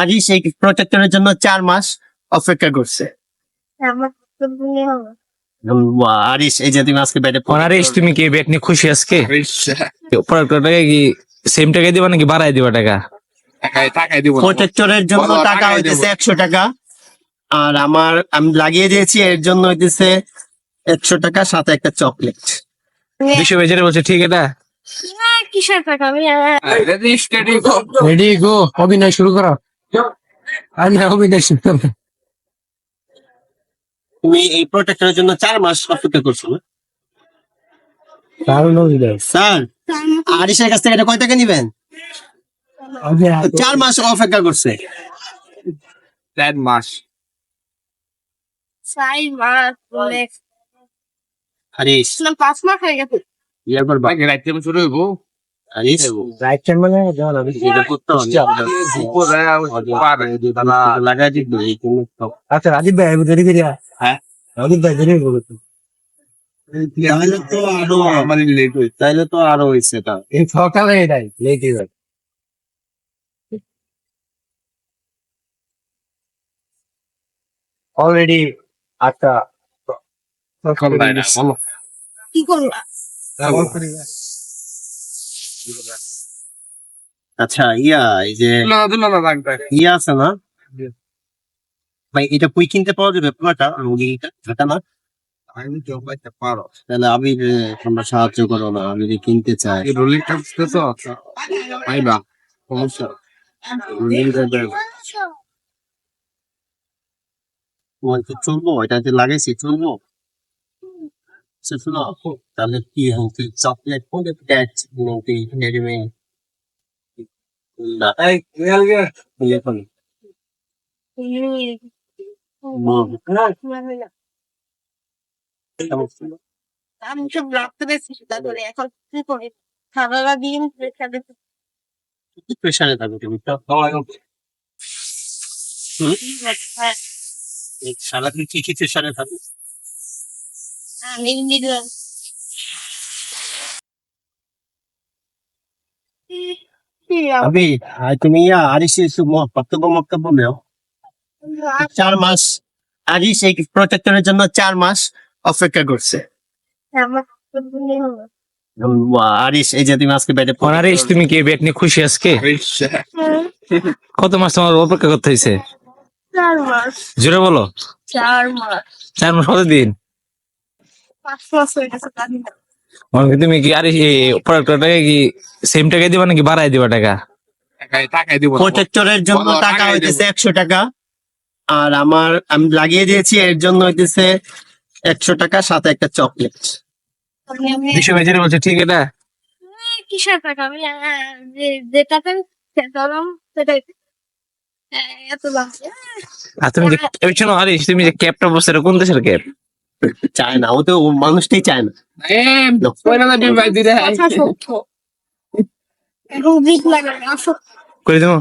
আজই সেই প্রোটেক্টরের জন্য চার মাস অপেক্ষা করছে। আরিশ এই যে তুমি আজকে ব্যাটে তুমি কি ব্যাট নিয়ে খুশি আজকে? প্রোডাক্টের কি সেম টাকা দিবা নাকি বাড়াই দিবা টাকা? প্রোটেক্টরের জন্য টাকা হইতেছে একশো টাকা। আর আমার আমি লাগিয়ে দিয়েছি এর জন্য হইতেছে একশো টাকা সাথে একটা চকলেট। বিশ্ব বেচারে বলছে ঠিক এটা? হ্যাঁ, কিসের টাকা? রেডি গো অভিনয় শুরু করো। আমি অভিনয় শুরু করো তুমি এই প্রোটেক্টরের জন্য চার মাস অপেক্ষা করছ না? স্যার কাছ থেকে এটা কয় টাকা নিবেন? চার মাস অপেক্ষা করছে। চার মাস। পাঁচ মাস হয়ে গেছে। বাকি রাইতে শুরু হইব। আচ্ছা রাজীব ভাই আমি দেরি করিয়া হ্যাঁ? রাজীব ভাই দেরি করব তাহলে তো আরও মানে লেট হইছে তাহলে তো আরও হয়েছে এটা এই সকালে এটাই লেট হয়ে যাবে অলরেডি আটটা কি করব আচ্ছা ইয়া এই যে ইয়া আছে না? ভাই এটা বই কিনতে পাওয়া যাবে? পুরোটা রোগীটা এটা না? আমি পারো। তাহলে আমি তোমরা সাহায্য করো না আমি যদি কিনতে চাই। এই রোলিং কাপতে তো? পাইবা? সমস্যা রোলিং কাপে তোমার তো চলবো। এটা যে লাগাইছি চলবো আচ্ছা, শোনো, তাহলে কি হচ্ছে চকলেট কোনটা প্যাচ নাকি নেড়ে না। এখন। আমি সব রাখতে পেরেছি সেটা করে এখন কি করি? সারা দিন প্রেশার প্রেশারে থাকো। তুমি? তো এই সারাদিন কি কি প্রেশারে থাকো? Abi, ito niya, alis yung mo, pagtubong magtubong mo. চার মাস আরিস এই প্রোটেক্টরের জন্য চার মাস অপেক্ষা করছে আরিস এই যে তুমি আজকে ব্যাটে আরিস তুমি কি ব্যাট নিয়ে খুশি আজকে কত মাস তোমার অপেক্ষা করতে হয়েছে জোরে বলো চার মাস চার মাস কতদিন তুমি কি আরে প্রোডাক্টের কি সেম টাকা দিবা নাকি বাড়াই দিবা টাকা? টাকাই জন্য টাকা হইতেছে একশো টাকা। আর আমার আমি লাগিয়ে দিয়েছি এর জন্য হইতেছে একশো টাকা সাথে একটা চকলেট। আমি আমি বলছে ঠিক এটা? হ্যাঁ, কিসের টাকা? আমি যে- যে টাকা সেটাই। হ্যাঁ, এত আর তুমি যে এই শোনো আরিস তুমি যে ক্যাপটা বসে কোন দেশের ক্যাপ চায় না ও তো মানুষটাই চায় না। করে দেবো?